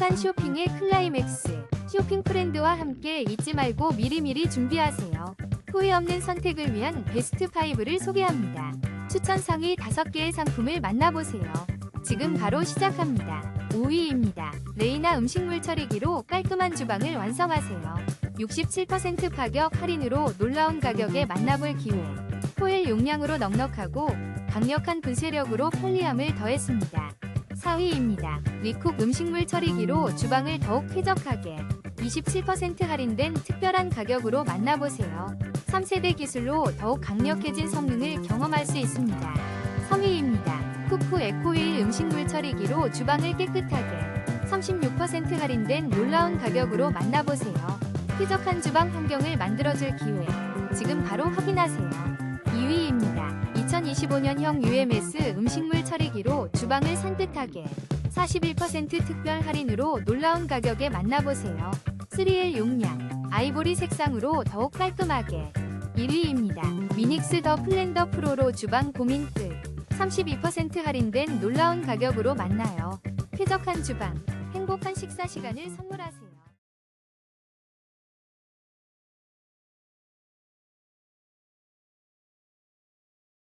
행복한 쇼핑의 클라이맥스. 쇼핑 프렌드와 함께 잊지 말고 미리미리 준비하세요. 후회 없는 선택을 위한 베스트 5를 소개합니다. 추천 상위 5개의 상품을 만나보세요. 지금 바로 시작합니다. 5위입니다. 레이나 음식물 처리기로 깔끔한 주방을 완성하세요. 67% 가격 할인으로 놀라운 가격에 만나볼 기회. 코일 용량으로 넉넉하고 강력한 분쇄력으로 편리함을 더했습니다. 4위입니다. 리쿡 음식물 처리기로 주방을 더욱 쾌적하게 27% 할인된 특별한 가격으로 만나보세요. 3세대 기술로 더욱 강력해진 성능을 경험할 수 있습니다. 3위입니다. 쿠쿠 에코윌 음식물 처리기로 주방을 깨끗하게 36% 할인된 놀라운 가격으로 만나보세요. 쾌적한 주방 환경을 만들어줄 기회. 지금 바로 확인하세요. 2위입니다. 2025년형 UMS 음식물 처리기로 주방을 산뜻하게 41% 특별 할인으로 놀라운 가격에 만나보세요. 3L 용량, 아이보리 색상으로 더욱 깔끔하게 1위입니다. 미닉스 더 플랜더 프로로 주방 고민 끝 32% 할인된 놀라운 가격으로 만나요. 쾌적한 주방, 행복한 식사 시간을 선물하세요.